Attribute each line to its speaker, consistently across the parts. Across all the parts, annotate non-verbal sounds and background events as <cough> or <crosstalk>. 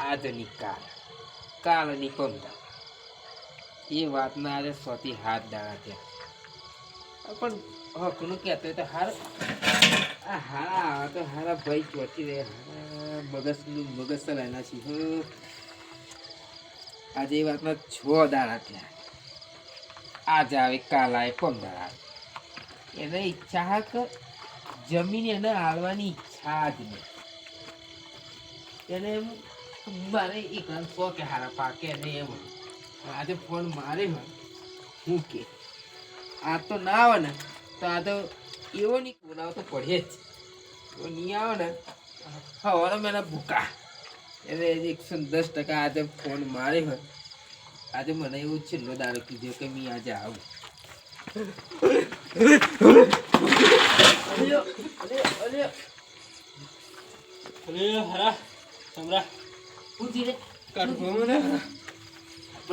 Speaker 1: આજની કાલ કાલની પમદા એ વાતના આજે સોથી હાથ દાડા થયા પણ હકનું કહેતો તો હાર હારા તો હારા ભાઈ ચોથી રહે મગજનું મગજ ચલાયેલા છે હો. આજે એ વાતના છ દાડા થયા આજે આવે કાલ આવે પમદાર આવે એને ઈચ્છા હા કે જમીન એને હાલવાની ઈચ્છા જ નહીં. એને એમ મારે એકલા સો કે હારા પાકે ને એમ. આજે ફોન મારે હોય હું કે, આ તો ના આવે ને, તો આ તો એવો નહીં બોલાવો તો પડે જ. એવો નહીં આવે ને, હવારે મેં ભૂકા. એટલે એકસો દસ ટકા આજે ફોન મારે હોય આજે મને એવું છેલ્લો દાડો કીધો કે મેં આજે આવું.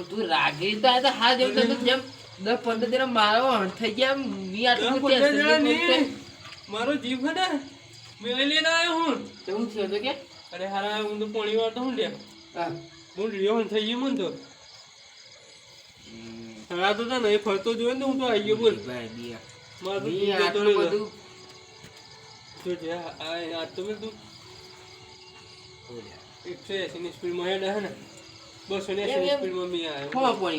Speaker 1: તું રાગી તો આ તો હા જેવું જેમ દસ પંદર દિન મારો થઈ ગયા
Speaker 2: મારો જીવ છે ને મેં લઈને હું
Speaker 1: તો હું કે
Speaker 2: અરે હારા હું તો પોણી વાર તો હું લે
Speaker 1: હા.
Speaker 2: હું લીયો થઈ ગયો મને તો હરા તો તને એ ફરતો જોયો ને હું તો આવી ગયો બોલ.
Speaker 1: ભાઈ બિયા.
Speaker 2: મારું તો.
Speaker 1: બધું.
Speaker 2: જો જે આ આ તો મેં તું એકસો એસી ની સ્પીડમાં હેડે હે ને. બસો ને એસી ની. સ્પીડમાં મેં આવ્યો.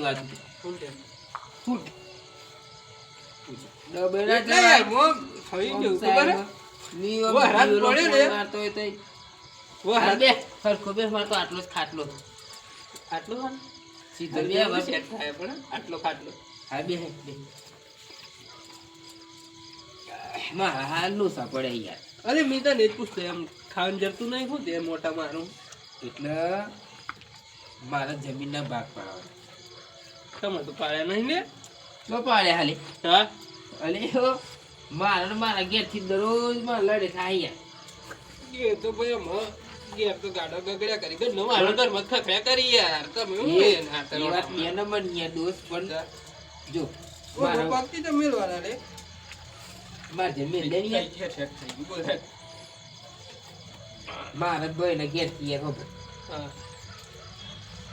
Speaker 1: વાત
Speaker 2: ફૂટ. મોં થઈ ગયું ખબર ને.
Speaker 1: મારતો હોય બે સરખો બે મારતો આટલો જ ખાટલો.
Speaker 2: આટલો ખાન
Speaker 1: સીધો બે
Speaker 2: બે સેટ થાય પણ આટલો ખાટલો.
Speaker 1: હા બે બે. મારા હાલ લોસા પડે યાર.
Speaker 2: અરે મેં તને જ પૂછતો એમ ખાવાનું જરતું નહીં તે મોટા મારું.
Speaker 1: એટલે મારા જમીનના ભાગ પાડવા
Speaker 2: તમે તો પાડ્યા નહીં ને?
Speaker 1: તો પાડે હાલી.
Speaker 2: હા?
Speaker 1: અલે મારા મારા ઘેરથી દરરોજમાં લડે થાય યાર.
Speaker 2: એ તો ભાઈ આમાં તો ગાડો ગગડ્યા કરી ગયો નવા યાર. તમે હું
Speaker 1: એ વાત બે નંબરની દોસ્ત પણ. જો. મારા
Speaker 2: પગથી તો મેળવાના રે.
Speaker 1: મારા યાર.
Speaker 2: થઈ ગયું, બોલ,
Speaker 1: મારા ભાઈ ને ઘેરથી થી ખબર?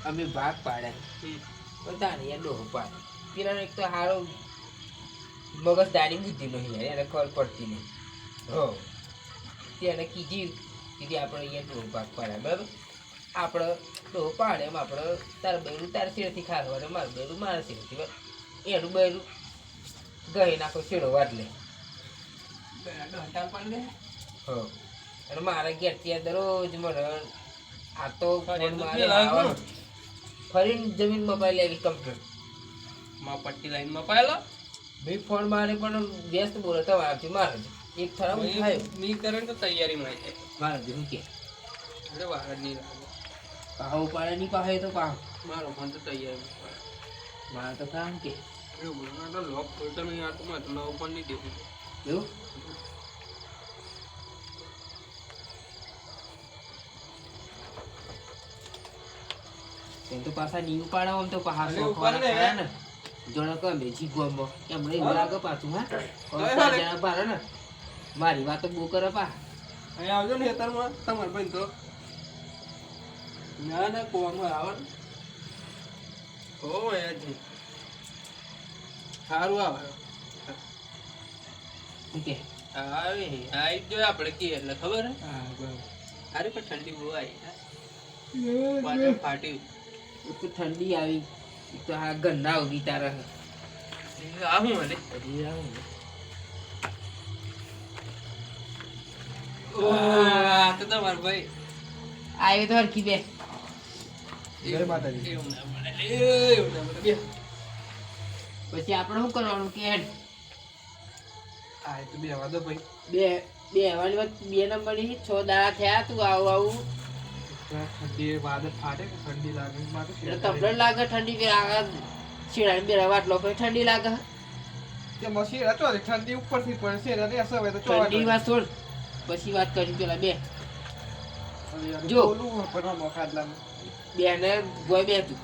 Speaker 1: અમે ભાગ પાડ્યા
Speaker 2: હમ.
Speaker 1: બધા ને યાર ડોહો પાડે. પેલાનો એક તો હારો મગજ દાડી બુદ્ધિ નો યાર એને ખબર પડતી નહીં. હો. તેને કીધી કીધી આપણે અહીંયા ડોહો ભાગ પાડ્યા બરાબર આપણે ડોહો પાડે એમ આપણે તાર બૈરું તાર શેરથી ખાવાનું મારું બૈરું મારા શેરથી એનું બૈરું ગઈ નાખો શેડો
Speaker 2: વાટલે.
Speaker 1: હો અને મારા ઘેરથી દરરોજ મને આ તો. ફરીને જમીન મોબાઈલ લેવી
Speaker 2: કમ્પ્લેટમાં પટ્ટી લાઈન મપાયેલો
Speaker 1: ભાઈ ફોન મારે પણ વ્યસ્ત બોલો તમારાથી મારે જ. એક થાય.
Speaker 2: મી કરણ તો તૈયારીમાં જાય
Speaker 1: મારે જ કે.
Speaker 2: એટલે વાર નહીં લાગે.
Speaker 1: પાહો પાડે નહીં પાહે તો પાહો.
Speaker 2: મારો ફોન તો તૈયારીમાં પાડે.
Speaker 1: તો કામ કે.
Speaker 2: એવું તો લોક ખોલતો નહીં આ તો મારે તો નવો ફોન નહીં દેવું
Speaker 1: એવું? તેમ તો પાછા નહીં ઉપાડો આમ તો
Speaker 2: પહાડ
Speaker 1: શોખ
Speaker 2: ને.
Speaker 1: જોડે કહે બેજી ગોમો. એમણે? લાગે પાછું હા. જણા પાડે ને. મારી વાત તો બહુ કરે પા.
Speaker 2: અહીંયા આવજો ને હેતરમાં તમારે ભાઈ તો. ના ના કોવામાં આવે હો અહીંયા સારું આવે.
Speaker 1: ઓકે. કે
Speaker 2: આવે આવી જ જોઈએ આપણે કહીએ એટલે ખબર હે?
Speaker 1: હા બરાબર.
Speaker 2: અરે પણ ઠંડી બહુ આવી પાછળ ફાટી.
Speaker 1: તો ઠંડી આવી. તો આ ગંદા ઉગી તારા
Speaker 2: આવું મને.
Speaker 1: આવું.
Speaker 2: તો તમારો ભાઈ.
Speaker 1: આવ્યો તો હરખી બે. પછી આપણે શું કરવાનું કે હેડ?
Speaker 2: આ તો બે આવા ભાઈ.
Speaker 1: બે બે વાત બે નંબરની છ દાડા થયા તું આવું આવું.
Speaker 2: ઠંડી વાદળ ફાટે કે ઠંડી લાગે મારે
Speaker 1: તમને લાગે ઠંડી કે આગળ શેડા બે વાટલો પછી ઠંડી લાગે?
Speaker 2: તે મશીન હતો ઠંડી ઉપરથી પડે છે અને અસર હોય તો
Speaker 1: ઠંડી વાત છોડ પછી વાત કરી પેલા બે. જો.
Speaker 2: બોલું પણ
Speaker 1: બે ને તું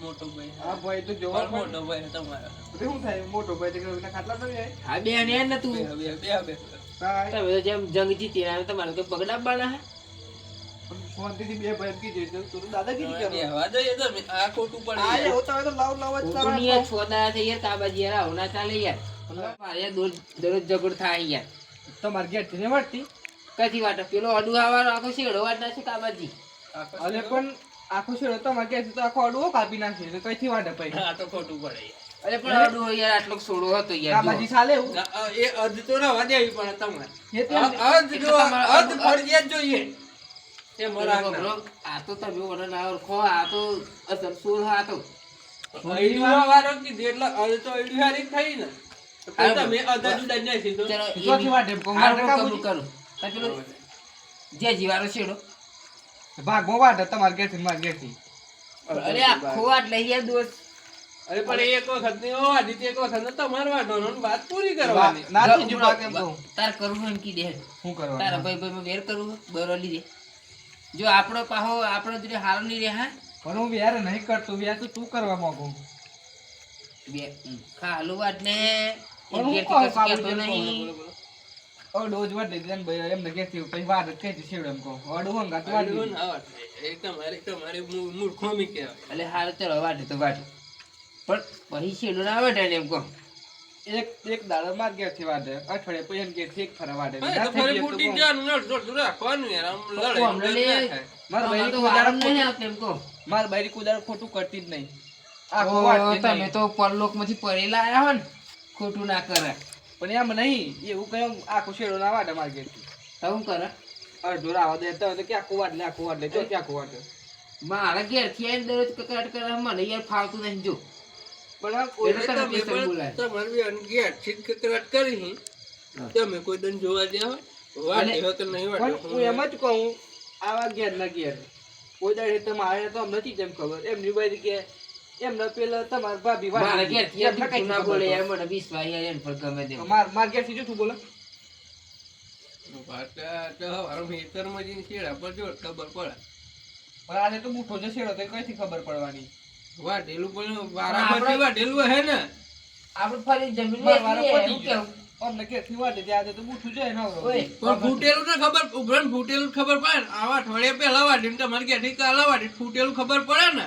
Speaker 2: મોટો ભાઈ.
Speaker 3: આ ભાઈ તો જોવા
Speaker 2: મોટો ભાઈ તમારો?
Speaker 3: શું થાય? મોટો ભાઈ તો ખાટલા પર
Speaker 1: હા બે ને ને તું
Speaker 2: બે.
Speaker 1: તમે તો જેમ જંગ જીતી રહ્યા તમારે તો પગડા બાના હે.
Speaker 3: શાંતિથી બે ભાઈ કીધું તો તું તો દાદાગીરી કરો
Speaker 2: બેહવા દઈએ આ ખોટું પડે.
Speaker 3: આ તો લાવ લાવ જ
Speaker 1: થઈ યાર કાબાજી યાર આવું ના ચાલે યાર. મારે દરરોજ થાય યાર
Speaker 3: તમારે ઘેરથી વળતી
Speaker 1: કથી વાટે? પેલો અડુ આવવાનો આખો શેડો વાટ ના કાબાજી
Speaker 2: આખો
Speaker 3: અને પણ આખો શેડો ઘેર તો આખો અડવો કાપી નાખશે તો કઈથી વાટે પૈ
Speaker 2: આ તો ખોટું પડે.
Speaker 1: અરે પણ અડુ યાર આટલો સોડો હતો યાર
Speaker 3: કાબાજી ચાલે એવું?
Speaker 2: એ અધ તો રહેવા દેવી પણ તમારે.
Speaker 3: તો
Speaker 2: અધ જો. અધ ફરજિયાત જોઈએ.
Speaker 1: આ તો તમે ના ઓળખો આ તો અસલ સોળ હા તો
Speaker 2: વાળો કીધું એટલે અધ તો હારી થઈ ને. જ દો.
Speaker 1: હું જીવારો છેડો.
Speaker 3: ભાગ વાટે તમારે ઘેરથી મારે ઘેરથી
Speaker 1: અરે આખો વાટ લઈ યાર દોસ્ત.
Speaker 2: અરે પણ એક વખતની વાડી તે એક વખત ને તમારે વાટવાનો ને વાત પૂરી કરવાની.
Speaker 3: નાથી જો ગયું એમ કહું
Speaker 1: તાર કરવું હોય કી દે.
Speaker 3: શું
Speaker 1: તારા
Speaker 3: કરવાનું
Speaker 1: ભાઈ ભાઈ વેર કરું હોય, બરો લીધે જો આપણો પાહો આપણો જોડે હાલની રે હા?
Speaker 3: પણ હું વેર નહીં કરતો વેર તો તું કરવા માંગુ.
Speaker 1: બે હમ, ખાલું વાટ ને
Speaker 3: વાટે ભાઈ એમને ઘેર પછી એમ કહું. તો વાટી
Speaker 1: એટલે ચલો વાટે તો વાટે પણ ના વાટે એમ કહો.
Speaker 3: એક એક દાડો માર ઘેરથી વાટે અઠવાડિયે પછી એમ થી એક ફરા વાટે
Speaker 2: હા,
Speaker 3: ના
Speaker 2: તો રાખવાનું યાર આમ
Speaker 1: લે- નહીં એમ કહો.
Speaker 3: મારા બૈરી કોઈ ખોટું કરતી જ નહીં.
Speaker 1: ઓ, તમે તો પરલોક પરલોકમાંથી પડેલા આયા હો ને. ખોટું ના કરે.
Speaker 3: પણ એમ નહીં એવું કહ્યું આખું શેડો ના વાડે માર ઘેર
Speaker 1: તો શું કરે?
Speaker 3: અડધો રાવા દેતા હોય તો ક્યાં કુવાડ લે કુવાડ લે જો કે આખું વાટે
Speaker 1: મારા ઘેરથી આવીને દરરોજ કકડાટ કરે મને યાર ફાવતું નહીં જો.
Speaker 3: પણ.
Speaker 2: તમારે બી અનગી આટલી કકડાટ કરી. તમે કોઈ દન જોવા ગયા વાડે હોય નહીં વાડે
Speaker 3: હું એમ જ કહું આવા ઘેર ના ઘેર. કોઈ દાડે તમારે તો નથી જેમ ખબર. એમની બૈરી કે એમને પેલા તમારા ભાભી
Speaker 1: મારા
Speaker 3: દીધી.
Speaker 1: ઘેરથી
Speaker 3: કઈ
Speaker 1: ના બોલે યાર મને વિશ્વાસ યાર એન પર ગમે તેમ.
Speaker 3: માર માર ઘેરથી બોલે.
Speaker 2: તો શેડા પર જો ખબર પડે.
Speaker 3: પણ આજે તો બુઠો છે શેડો તો કઈથી ખબર પડવાની?
Speaker 2: વાટેલું પણ વારાફરતી વાટેલું હે ને?
Speaker 1: આપણે ફરી જમીન
Speaker 3: માર વારો
Speaker 1: વેચીએ,
Speaker 3: પતી
Speaker 1: હું
Speaker 3: ગયો.
Speaker 1: કેવું?
Speaker 3: અમને ઘેર વાટે ત્યાં આજે તો બુઠું જાય ને
Speaker 2: પણ ફૂટેલું ને ખબર ફૂટેલું ખબર પડે ને. આવા અઠવાડિયા પહેલા વાટી તમારે ઘેરથી કાલા વાટી ફૂટેલું ખબર પડે ને.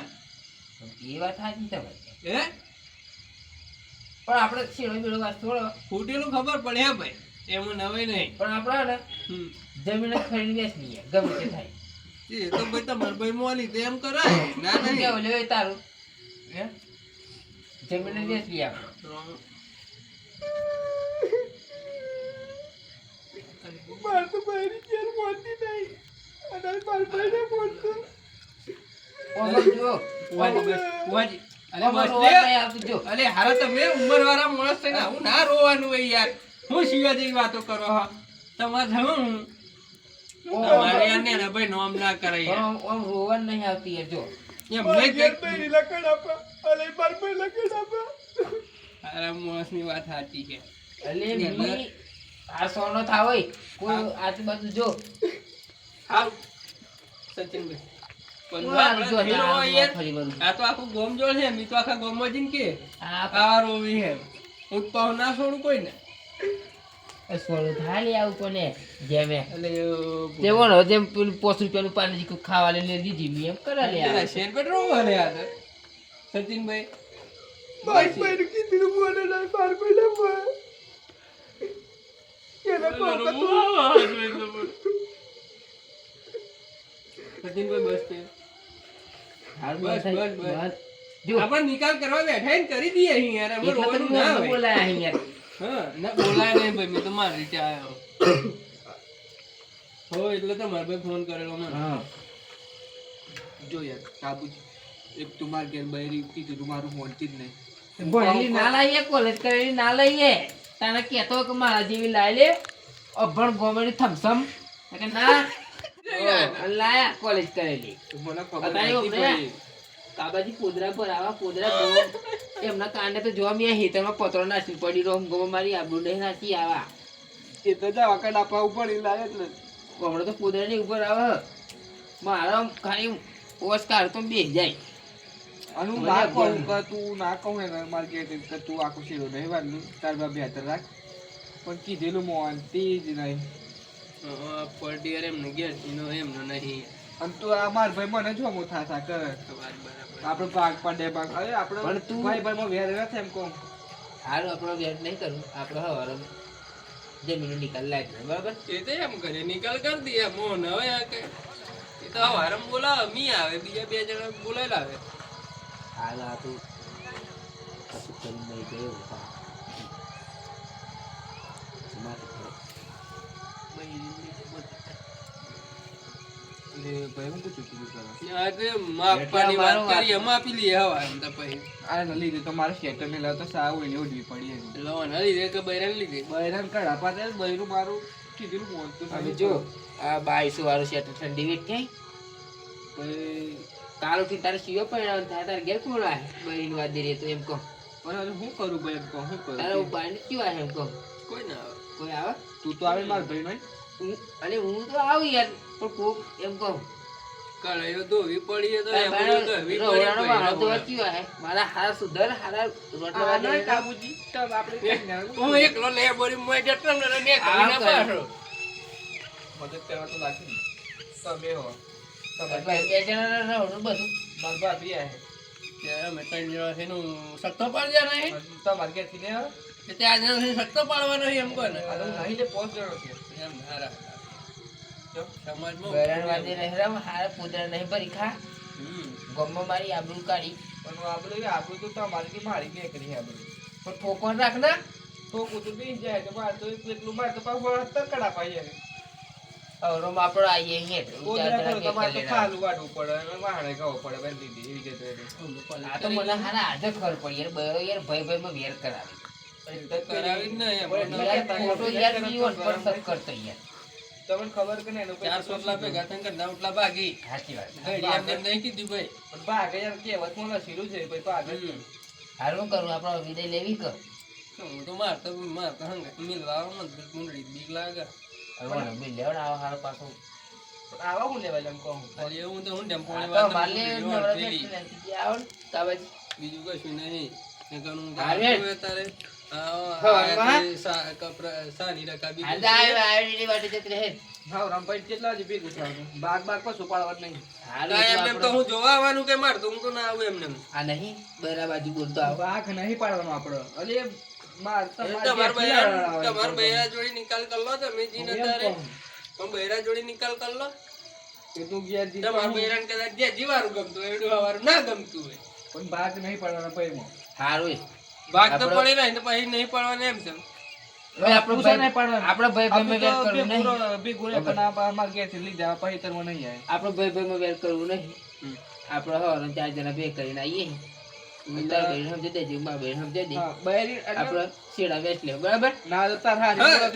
Speaker 1: એ વાત સાચી તમારી.
Speaker 2: હે?
Speaker 1: પણ આપણે છેડો બેડો વાત થોડો
Speaker 2: ફૂટેલું ખબર પડે હે ભાઈ. એમાં નવાઈ નહીં
Speaker 1: પણ આપણે ને જમીન જ વેચવી યાર, ગમે તે થાય.
Speaker 2: એ તો ભાઈ તમારે ભાઈ મોલી તો એમ કરાય. ના નહીં
Speaker 1: કેવું લેવાય તારું. હે? જમીન જ વેચવી આપણે.
Speaker 3: માર તો બૈરી ઘેર નહીં. અને માર મોનતું.
Speaker 1: ઓમર જુઓ,
Speaker 2: કુવાજી અરે. અરે હારો તમે ઉંમર વાળા માણસ છે ને હું ના રોવાનું હોય યાર. હું શિવા જેવી વાતો કરો હા. તમારે હું તમારે યાર ને ને ભાઈ નોમ ના કરાય
Speaker 1: ઓમ- રોવાનું નહીં આવતું યાર જો.
Speaker 3: આપે.
Speaker 2: હારા માણસની વાત સાચી છે.
Speaker 1: અલે
Speaker 2: ને,
Speaker 1: આ સોનો થાવ હોય. કોઈ આજુબાજુ જો.
Speaker 2: હા. સચિનભાઈ.
Speaker 1: આ
Speaker 2: તો આખું ગોમ જોડ છે મી તો આખા ગોમમાં જઈને કે.
Speaker 1: આ
Speaker 2: રોવી હે. હું તો ના છોડું કોઈ ને
Speaker 1: સોનું થાય આવું કોને? જેમે. તે વણો જેમ પેલું પોસ રૂપિયાનું પાણી જીકું ખાવા લઈને દીધી મેં એમ કરે લે આ.
Speaker 2: શેર પેટ આ તો. સચિનભાઈ
Speaker 3: બૈરી કીધું બોલે ના, પાર બૈરી બોલે. એને કોક હતું.
Speaker 2: સચિનભાઈ બસ તે.
Speaker 1: જો
Speaker 2: આપણે નિકાલ કરવા બેઠા ને કરી દઈએ અહીં યાર અમે રોવાનું ના હોય.
Speaker 1: બોલાયા અહીં યાર. <laughs>
Speaker 2: હા ના બોલાય નહીં ભાઈ મેં તો મારી રીતે આવ્યો. <coughs> હો એટલે તો મારા ભાઈ ફોન કરેલો મને.
Speaker 1: હા.
Speaker 3: જો યાર કાબુજી એક તું માર ઘેર બૈરી કીધું તું મારું મોનતી જ નહીં.
Speaker 1: ભણેલી ના લાવીએ કોલેજ કરેલી ના લઈએ. તને કહેતો કે મારા જેવી લાવી લે અભણ ગોમેડી થમસમ. કે ના લાયા કોલેજ કરેલી.
Speaker 3: મને ખબર
Speaker 1: અત્યારે
Speaker 3: નહોતી
Speaker 1: અમને
Speaker 3: પડી.
Speaker 1: કાબાજી પોદરા પર આવા પોદરા ગોમ એમના કાંડે તો જોવા મેં હેતરમાં પતરો નાસી પડી રહો મારી આબરૂ નહીં નાસી આવા.
Speaker 3: એ તો જા વખત આપવા ઉપર લાવે એટલે
Speaker 1: હમણાં તો પોદરાની ઉપર આવે. મારો ખાલી ઓસ્કાર તો બે જાય.
Speaker 3: અને હું
Speaker 1: મને
Speaker 3: ના કહું કે તું ના કહું કે તું આખું શીરો નહીં વાળનું તાર બા બેહતર રાખ. પણ કીધેલું મોનતી જ નહીં.
Speaker 2: પર્ટિયર એમ ને ઈનો એમનો નહીં.
Speaker 3: અને તું આ માર ભાઈ મને જો મો થા થા કર.
Speaker 2: તો વાત બરાબર.
Speaker 3: આપણે ભાગ પડે ભાગ અરે આપણે
Speaker 1: પણ તું-
Speaker 3: ભાઈ ભાઈ માં વેર નથી એમ કહું
Speaker 1: હારું આપણો વેર નહીં કરું. આપણો હવારે જમીનનો નિકાલ લાવી બરાબર?
Speaker 2: એ તો એમ કરે નિકાલ કરી દઈએ મોન હવે આ કે એ તો હવારમ બોલાવે મી આવે બીજા બે જણા બોલાવી લાવે
Speaker 1: હાલ આ તું કશું કરી નહીં ગયો એવું ઠંડી વેટ
Speaker 3: ભાઈ
Speaker 1: કાલ ઉઠીને તારે સીઓ પણ થાય તારે ઘેર કોણ આવે? બહેન વાત દે તો એમ કહો.
Speaker 3: પણ હું કરું ભાઈ એમ કહો હું
Speaker 1: તારે
Speaker 3: કરું
Speaker 1: બાઈને કયું આવે એમ કહો?
Speaker 2: કોઈ ના આવે.
Speaker 1: કોઈ આવે?
Speaker 3: તું તો આવે માર ભાઈ નહીં?
Speaker 1: હું- અને હું તો આવું યાર પણ કોક એમ કહું.
Speaker 2: પડી તો
Speaker 1: રોવડાનો વાળો તો
Speaker 2: પડી
Speaker 1: કયું મારા હારા સુધર હારા રોટલા
Speaker 3: આ નહીં કાબુજી તો આપણે
Speaker 2: હું એકલો લે બોરી મોય જતો ને ને
Speaker 1: આ
Speaker 2: ના
Speaker 1: કરે.
Speaker 3: મદદ કરવા તો લાગી તમે હો. તમે
Speaker 1: બે જણાના રહોનું બધું.
Speaker 3: બરબાદ બી આહે
Speaker 2: ત્યારે અમે ત્રણ જણા છે નું સત્તો પાડ્યા નહીં?
Speaker 3: તમારે ક્યાંથી ને આવે?
Speaker 2: છે પાડવાનો છે એમ કોને?
Speaker 3: આ તો હું નહીં લે પોસ્ટ જણો છે.
Speaker 2: એમ હારા. સમાજમાં
Speaker 1: રહેરામ હારા નહીં. ગમમાં મારી આબરૂ કાઢી.
Speaker 3: પણ આ બધું તો તમારી કે મારી કે
Speaker 1: પણ ઠોકર રાખ ના.
Speaker 3: તો કુતું બી જાય તો માર તો એટલું માર તો પાછું તરકડા પાઈ જાય
Speaker 1: અવરો આપણો આઈએ
Speaker 3: તમારે તો ખાલું વાળવું પડે અને વાહણે પડે બેન દીદી એવી રીતે
Speaker 1: આ તો મને હારા આજે ખબર પડી યાર બહેરો યાર ભય ભયમાં વેર કરાવે.
Speaker 2: કરાવી તો હું તો
Speaker 3: હું
Speaker 1: ને
Speaker 2: બીજું કશું નહીં તારે આ
Speaker 1: હા,
Speaker 2: આયાથી સા- કપરા- સાની રકાબી
Speaker 1: આજે
Speaker 2: પૂછી.
Speaker 1: આવ્યો આવ્યો વાટે જતી રહે
Speaker 3: હા રામભાઈ કેટલા જ ભેગું થવાનું? બાગ બાગ પર સુપાડવા જ નહીં.
Speaker 1: હારું
Speaker 2: ના,
Speaker 1: એટલું
Speaker 2: એમ એમ તો
Speaker 1: આપણો-
Speaker 2: હું જોવા આવવાનું કે માર તો હું તો ના આવું એમને. એમ.
Speaker 1: આ નહીં બરા
Speaker 2: તમાર જોડી નિકાલ કર લો તમે. પણ બૈરા જોડી નિકાલ કર લો.
Speaker 3: તું ઘેર જી
Speaker 2: તમાર
Speaker 3: કહું.
Speaker 2: કદાચ ગયા જીવારું ગમતું એવડું હવારું ના ગમતું હોય.
Speaker 3: પણ બાગ નહીં પાડવાનો પૈમાં
Speaker 1: એ.
Speaker 2: ભાગ તો પડી રહે ને પછી નહીં પડવાનું એમ છે.
Speaker 1: હવે આપણો
Speaker 3: પૂછો નહીં
Speaker 1: ભાઈ ભાઈ
Speaker 3: માં
Speaker 1: ભાઈમાં વેર કરવું નહીં.
Speaker 3: ભેગું- ભેગું રહે, પણ આ અમારે ઘેરથી લીધા પછી તરમાં નહીં આવે.
Speaker 1: આપણો ભાઈ ભાઈમાં વેર કરવું નહીં. આપણે હવારે ચાર જણા ભેગ કરીને આવીએ સમજે દેજે મારા બહેન સમજે દે
Speaker 3: હા, બૈરી એટલે
Speaker 1: શેડા વેચ લે બરાબર?
Speaker 3: ના તાર હારી
Speaker 2: હા.